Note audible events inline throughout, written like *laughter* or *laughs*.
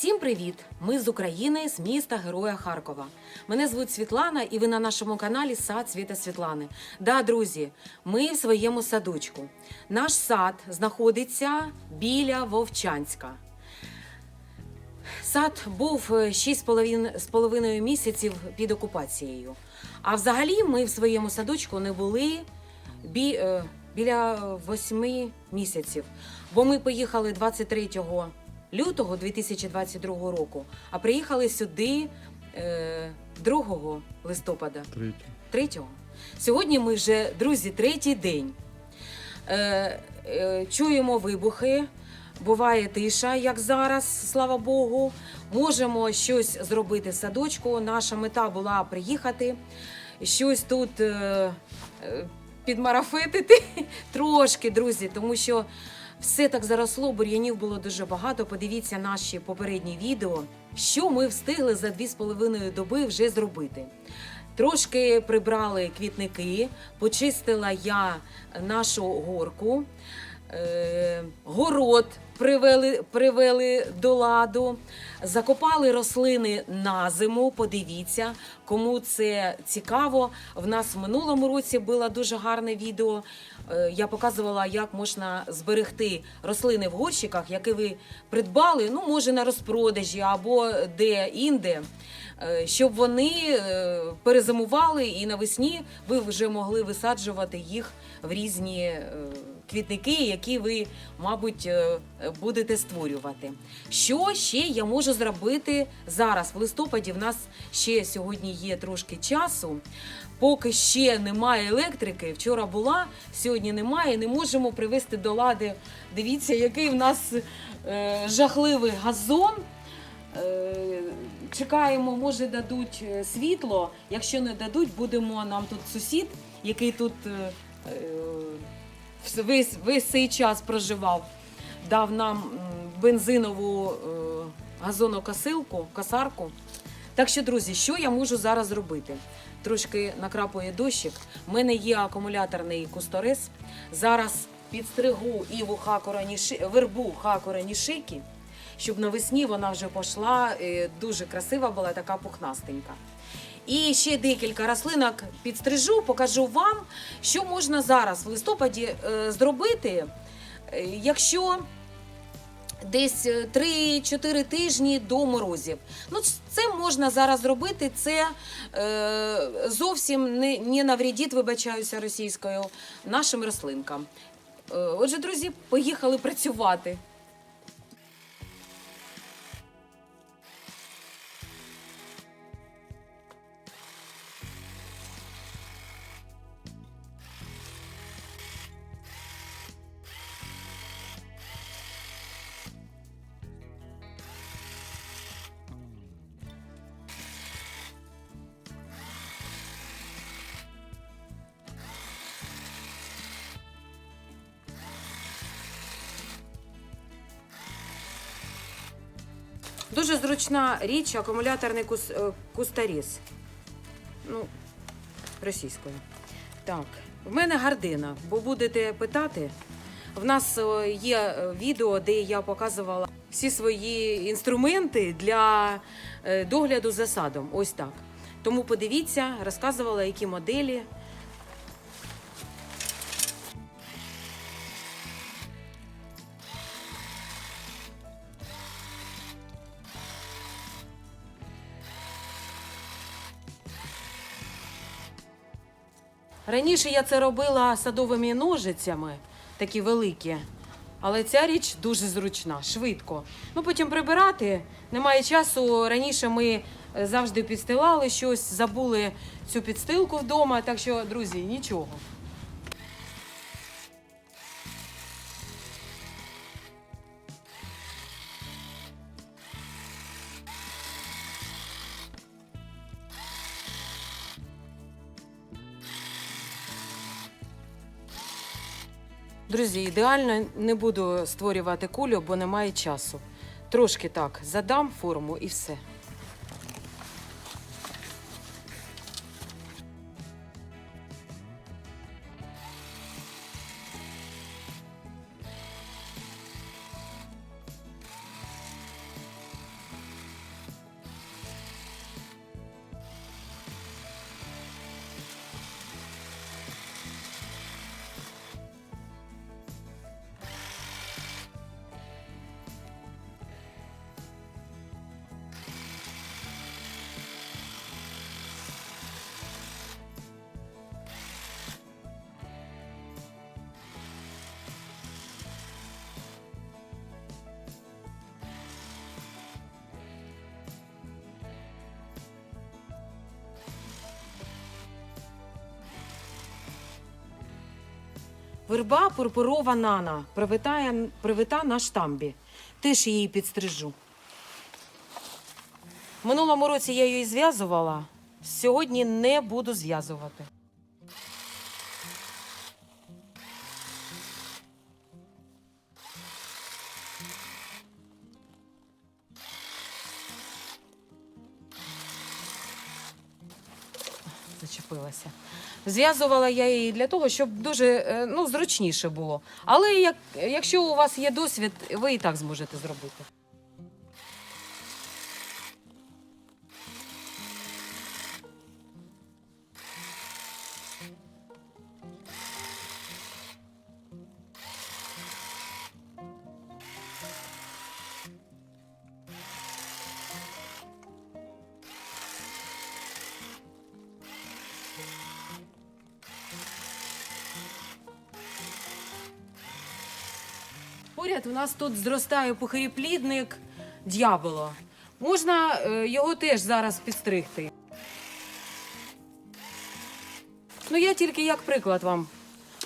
Всім привіт! Ми з України, з міста Героя Харкова. Мене звуть Світлана, і ви на нашому каналі Сад Світа Світлани. Да, друзі, ми в своєму садочку. Наш сад знаходиться біля Вовчанська. Сад був 6,5 місяців під окупацією. А взагалі ми в своєму садочку не були бі, е, біля 8 місяців. Бо ми поїхали 23 лютого 2022 року, а приїхали сюди е, 2 листопада. Третє. 3-го. Сьогодні ми вже, друзі, третій день. Е, е, чуємо вибухи, буває тиша, як зараз, слава Богу. Можемо щось зробити в садочку. Наша мета була приїхати, щось тут е, е, підмарафетити *laughs* трошки, друзі, тому що все так заросло, бур'янів було дуже багато. Подивіться наші попередні відео, що ми встигли за 2,5 доби вже зробити. Трошки прибрали квітники, почистила я нашу горку, е, город привели, привели до ладу, закопали рослини на зиму. Подивіться, кому це цікаво. В нас в минулому році було дуже гарне відео. Е, Я показувала, як можна зберегти рослини в горщиках, які ви придбали, ну може на розпродажі або де-інде, е, щоб вони е, перезимували і навесні ви вже могли висаджувати їх в різні квітники, які ви, мабуть, е, будете створювати. Що ще я можу зробити зараз? В листопаді в нас ще сьогодні є трошки часу. Поки ще немає електрики. Вчора була, сьогодні немає. Не можемо привести до лади. Дивіться, який в нас е, жахливий газон. Е, чекаємо, може дадуть е, світло. Якщо не дадуть, будемо нам тут сусід, який тут е, е, весь, весь цей час проживав, дав нам бензинову е, газонокосилку, косарку. Так що, друзі, що я можу зараз зробити? Трошки накрапує дощик. У мене є акумуляторний кусторез. Зараз підстригу іву хакораніши, вербу хакоранішики, щоб навесні вона вже пішла. е, Дуже красива була, така пухнастенька. І ще декілька рослинок підстрижу, покажу вам, що можна зараз в листопаді е, зробити, е, якщо десь е, 3-4 тижні до морозів. Ну, це можна зараз зробити. Це е, зовсім не, не навредить, вибачаюся російською, нашим рослинкам. Е, отже, друзі, поїхали працювати. Дуже зручна річ, акумуляторний кус, е, кустаріз. Ну, російською. Так, в мене гардина, бо будете питати. В нас е, є е, відео, де я показувала всі свої інструменти для догляду за садом. Ось так. Тому подивіться, розказувала, які моделі. Раніше я це робила садовими ножицями, такі великі. Але ця річ дуже зручна, швидко. Ну потім прибирати немає часу. Раніше ми е, завжди підстилали щось, забули цю підстилку вдома. Так що, друзі, нічого. Друзі, ідеально не буду створювати кулю, бо немає часу. Трошки так задам форму і все. Верба пурпурова нана, привитає, привита на штамбі. Теж її підстрижу. Минулому році я її зв'язувала. Сьогодні не буду зв'язувати. Зв'язувала я її для того, щоб дуже е, ну, зручніше було. Але як, якщо у вас є досвід, ви і так зможете зробити. Поряд у нас тут зростає похиріплідник дьявола. Можна е, його теж зараз підстригти. Ну, я тільки як приклад вам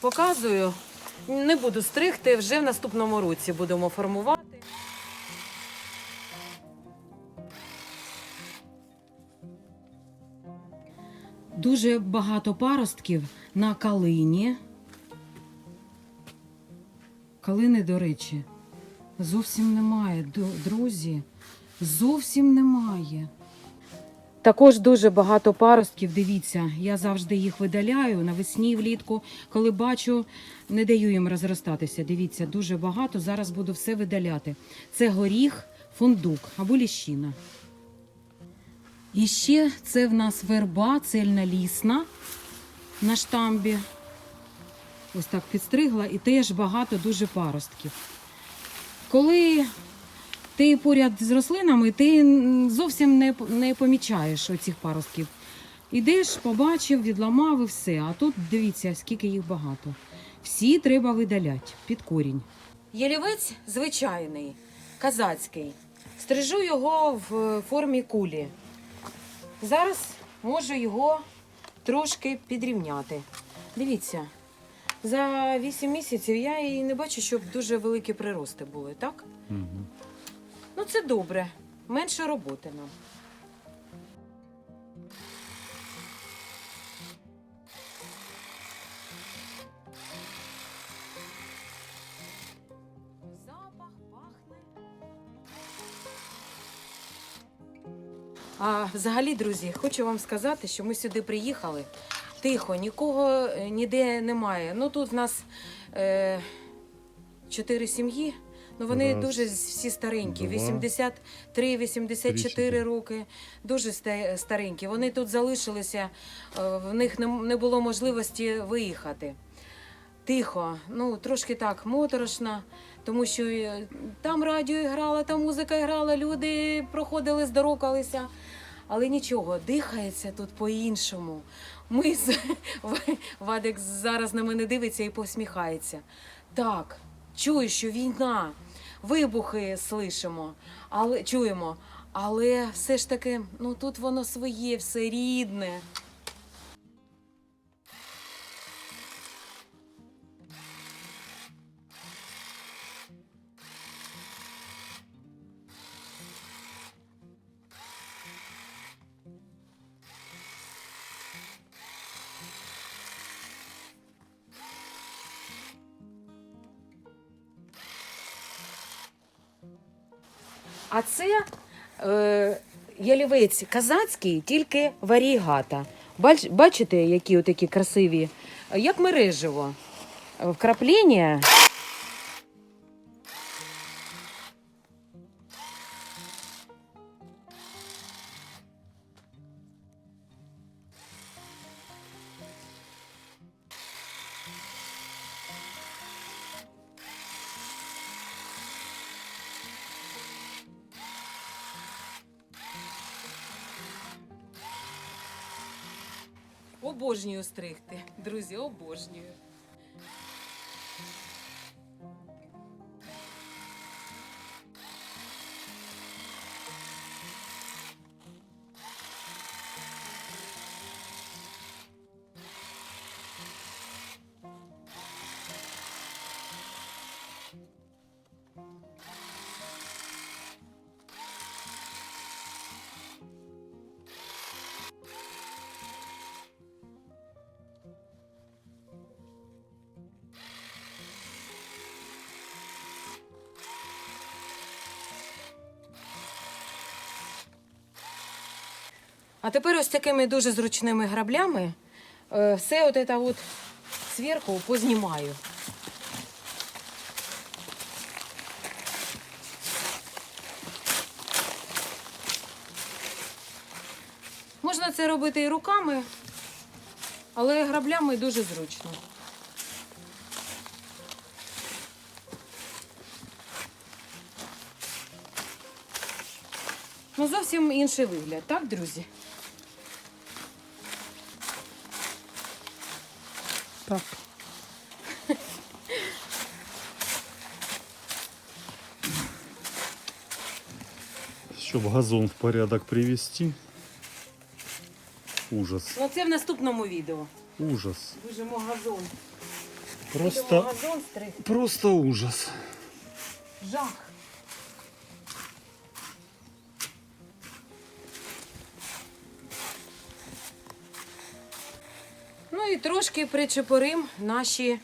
показую. Не буду стригти, вже в наступному році будемо формувати. Дуже багато паростків на калині. Калини, до речі, зовсім немає, друзі. Зовсім немає. Також дуже багато паростків. Дивіться, я завжди їх видаляю навесні влітку. Коли бачу, не даю їм розростатися. Дивіться, дуже багато. Зараз буду все видаляти. Це горіх, фундук або ліщина. І ще це в нас верба цельнолісна на штамбі. Ось так підстригла, і теж багато дуже паростків. Коли ти поряд з рослинами, ти зовсім не, не помічаєш оцих паростків. Ідеш, побачив, відламав і все. А тут дивіться, скільки їх багато. Всі треба видаляти під корінь. Ялівець звичайний, казацький. Стрижу його в формі кулі. Зараз можу його трошки підрівняти. Дивіться, за 8 місяців я і не бачу, щоб дуже великі прирости були, так? Мгм. Ну, це добре. Менше роботи нам. Запах пахне. А взагалі, друзі, хочу вам сказати, що ми сюди приїхали. Тихо, нікого е, ніде немає. Ну тут в нас е, чотири сім'ї. Ну вони Раз, дуже всі старенькі, два, 83, 84 роки, дуже старенькі. Вони тут залишилися, е, в них не, було можливості виїхати. Тихо, ну трошки так моторошно, тому що е, там радіо грало, там музика грала, люди проходили, здорокалися. Але нічого, дихається тут по-іншому. Ми з *laughs* Вадик зараз на мене дивиться і посміхається. Так, чую, що війна, вибухи слишимо, але чуємо. Але все ж таки, ну тут воно своє, все рідне. Це е, ялівець казацький, тільки варігата. Бач, бачите, які отакі красиві, як мережево. Вкраплення. Обожнюю стригти, друзі, обожнюю. А тепер ось такими дуже зручними граблями е, все от це от зверху познімаю. Можна це робити і руками, але граблями дуже зручно. Ну, зовсім інший вигляд, так, друзі? Так. Щоб газон в порядок привести. Ужас. Ну, це в наступному відео. Ужас. Вижимо газон. Будемо Просто, газон стриг. просто ужас. Жах. Ну і трошки причепорим наші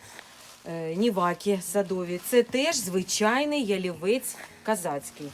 е, ніваки садові. Це теж звичайний ялівець казацький.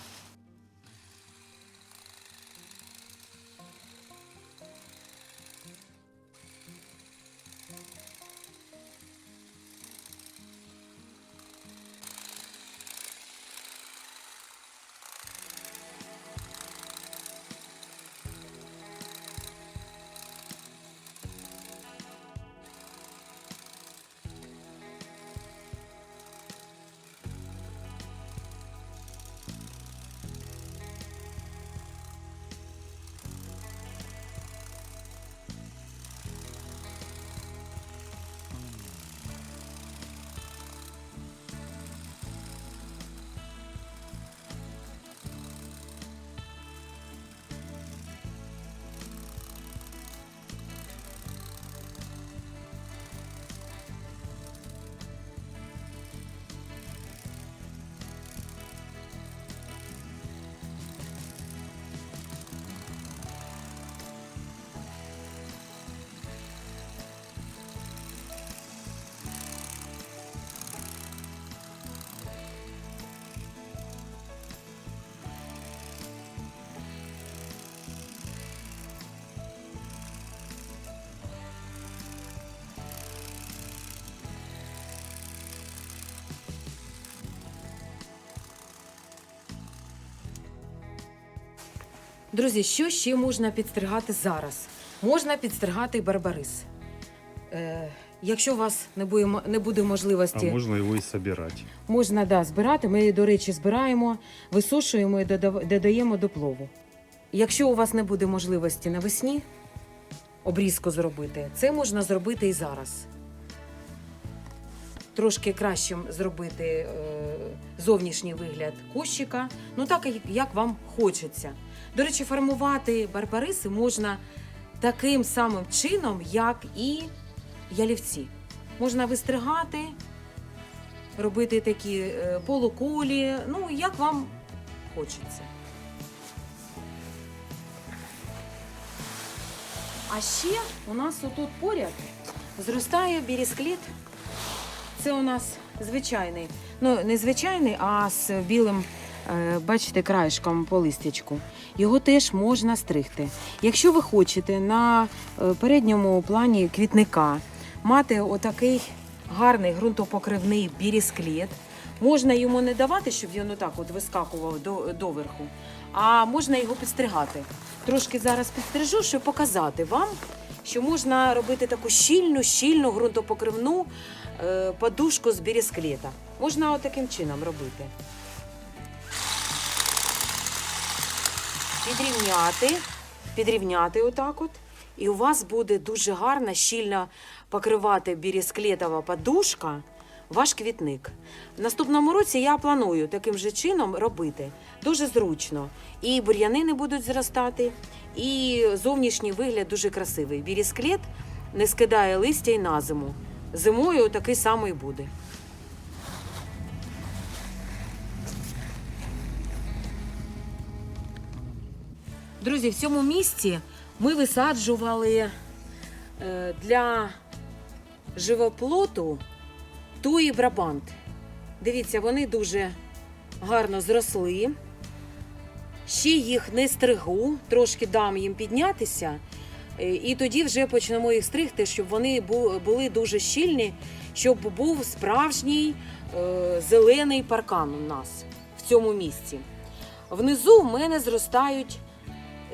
Друзі, що ще можна підстригати зараз? Можна підстригати барбарис. Е, якщо у вас не буде, не буде А можливості, можна його і собирати. можна да, збирати. Ми, до речі, збираємо, висушуємо і додаємо до плову. Якщо у вас не буде можливості навесні обрізку зробити, це можна зробити і зараз. Трошки кращим зробити е, зовнішній вигляд кущика, ну так як вам хочеться. До речі, формувати барбариси можна таким самим чином, як і ялівці. Можна вистригати, робити такі е, полукулі, ну як вам хочеться. А ще у нас отут поряд зростає біріскліт. Це у нас звичайний. Ну, не звичайний, а з білим, бачите, краєшком по листячку. Його теж можна стригти. Якщо ви хочете на е, передньому плані квітника мати отакий гарний ґрунтопокривний біріскліт, можна йому не давати, щоб він отак от вискакував до, доверху, а можна його підстригати. Трошки зараз підстрижу, щоб показати вам, що можна робити таку щільну, щільну ґрунтопокривну е, подушку з бірісклета. Можна отаким чином робити. Підрівняти, підрівняти отак от. І у вас буде дуже гарна, щільно покривати бірісклетова подушка ваш квітник. В наступному році я планую таким же чином робити. Дуже зручно. І бур'яни не будуть зростати, і зовнішній вигляд дуже красивий. Бірісклет не скидає листя й на зиму. Зимою такий самий буде. Друзі, в цьому місці ми висаджували е, для живоплоту туї брабант. Дивіться, вони дуже гарно зросли. Ще їх не стригу, трошки дам їм піднятися. Е, І тоді вже почнемо їх стригти, щоб вони були дуже щільні, щоб був справжній е, зелений паркан у нас в цьому місці. Внизу в мене зростають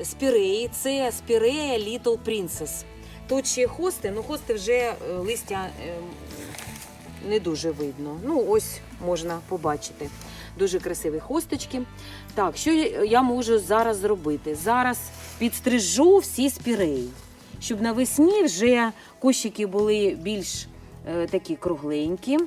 спіреї. Це спірея Little Princess. Тут ще хости, ну хости вже е, листя е, не дуже видно. Ну, ось можна побачити. Дуже красиві хосточки. Так, що я можу зараз зробити? Зараз підстрижу всі спіреї, щоб навесні вже кущики були більш е, такі кругленькі.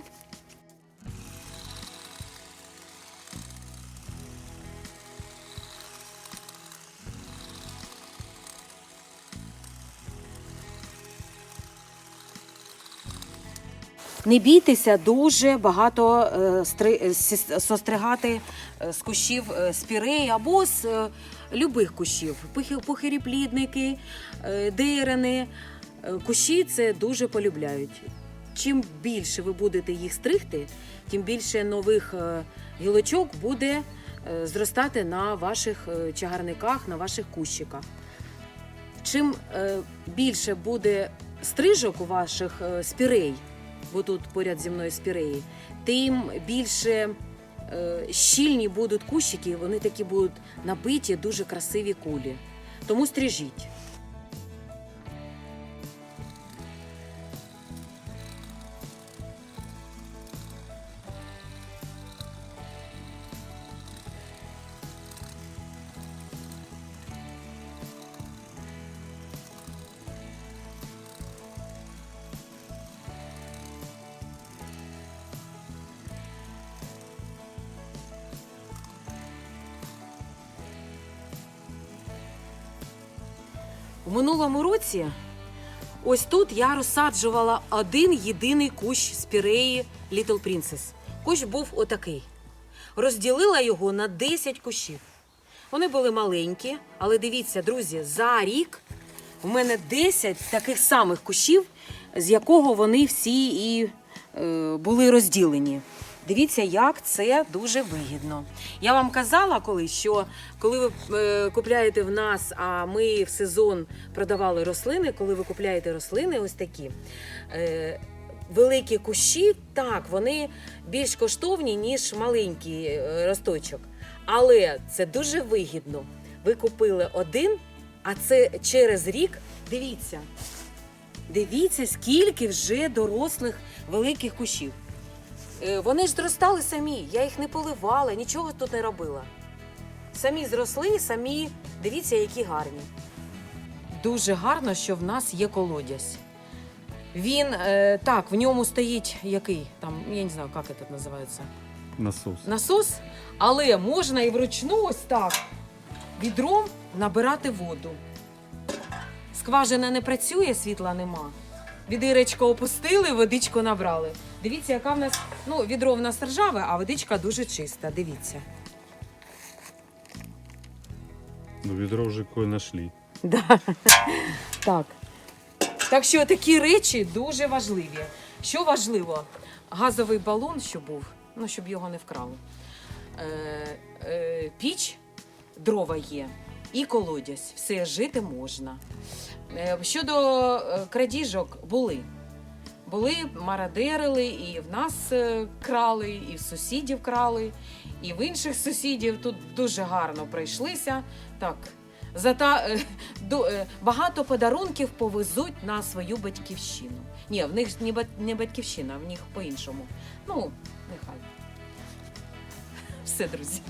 Не бійтеся дуже багато е, е, состригати е, з кущів спіреї або з любих кущів. Е, дерени. Кущі це дуже полюбляють. Чим більше ви будете їх стригти, тим більше нових гілочок буде зростати на ваших чагарниках, на ваших кущиках. Чим більше буде стрижок у ваших спірей, бо тут поряд зі мною спіреї, тим більше е, щільні будуть кущики, вони такі будуть набиті, дуже красиві кулі. Тому стрижіть. Році ось тут я розсаджувала один єдиний кущ спіреї Little Princess. Кущ був отакий. Розділила його на 10 кущів. Вони були маленькі, але дивіться, друзі, за рік у мене 10 таких самих кущів, з якого вони всі і е, були розділені. Дивіться, як це дуже вигідно. Я вам казала колись, що коли ви е, купляєте в нас, а ми в сезон продавали рослини, коли ви купляєте рослини, ось такі. Е, Великі кущі, так, вони більш коштовні, ніж маленький е, росточок. Але це дуже вигідно. Ви купили один, а це через рік. Дивіться. Дивіться, скільки вже дорослих великих кущів. Е, Вони ж зростали самі, я їх не поливала, нічого тут не робила. Самі зросли, самі дивіться, які гарні. Дуже гарно, що в нас є колодязь. Він е, так, в ньому стоїть який там, я не знаю, як це називається. Насос. Насос, але можна і вручну ось так відром набирати воду. Скважина не працює, світла нема. Відиречко опустили, водичку набрали. Дивіться, яка в нас ну, відро в нас ржаве, а водичка дуже чиста. Дивіться. Ну, ведро вже кое нашли. Да. Так. Так що такі речі дуже важливі. Що важливо? Газовий балон, що був, ну щоб його не вкрали. Е, е, піч, дрова є, і колодязь. Все жити можна. Е, щодо е, крадіжок, були. Були, марадерили, і в нас е, крали, і в сусідів крали, і в інших *laughs* сусідів. Тут дуже гарно пройшлися. Так, Зата е, е, багато подарунків повезуть на свою батьківщину. Ні, в них не батьківщина, в них по-іншому. Ну, нехай. *laughs* Все, друзі.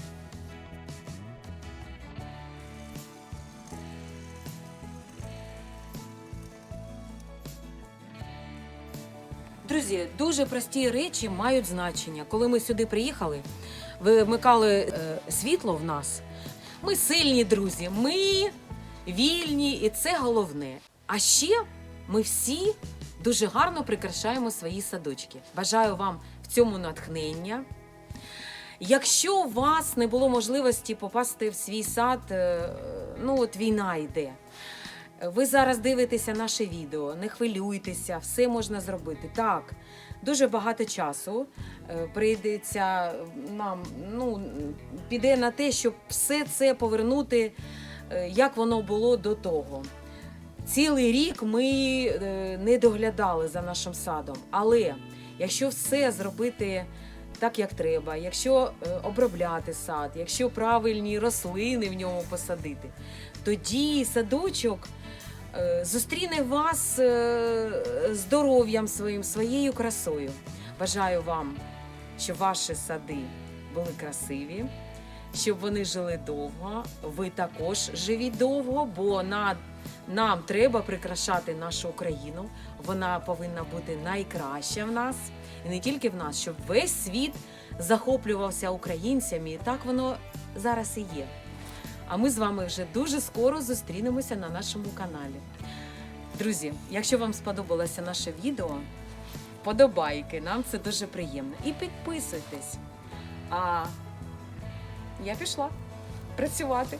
Друзі, дуже прості речі мають значення. Коли ми сюди приїхали, вимикали е, світло в нас. Ми сильні друзі, ми вільні, і це головне. А ще ми всі дуже гарно прикрашаємо свої садочки. Бажаю вам в цьому натхнення. Якщо у вас не було можливості попасти в свій сад, е, ну от війна йде. Ви зараз дивитеся наше відео, не хвилюйтеся, все можна зробити. Так, дуже багато часу е, прийдеться нам, ну, піде на те, щоб все це повернути, е, як воно було до того. Цілий рік ми е, не доглядали за нашим садом. Але якщо все зробити так, як треба, якщо обробляти сад, якщо правильні рослини в ньому посадити, тоді садочок зустріне вас е, здоров'ям своїм, своєю красою. Бажаю вам, щоб ваші сади були красиві, щоб вони жили довго. Ви також живіть довго, бо на, нам треба прикрашати нашу Україну. Вона повинна бути найкраща в нас, і не тільки в нас, щоб весь світ захоплювався українцями. І так воно зараз і є. А ми з вами вже дуже скоро зустрінемося на нашому каналі. Друзі, якщо вам сподобалося наше відео, подобайки, нам це дуже приємно. І підписуйтесь. А я пішла працювати.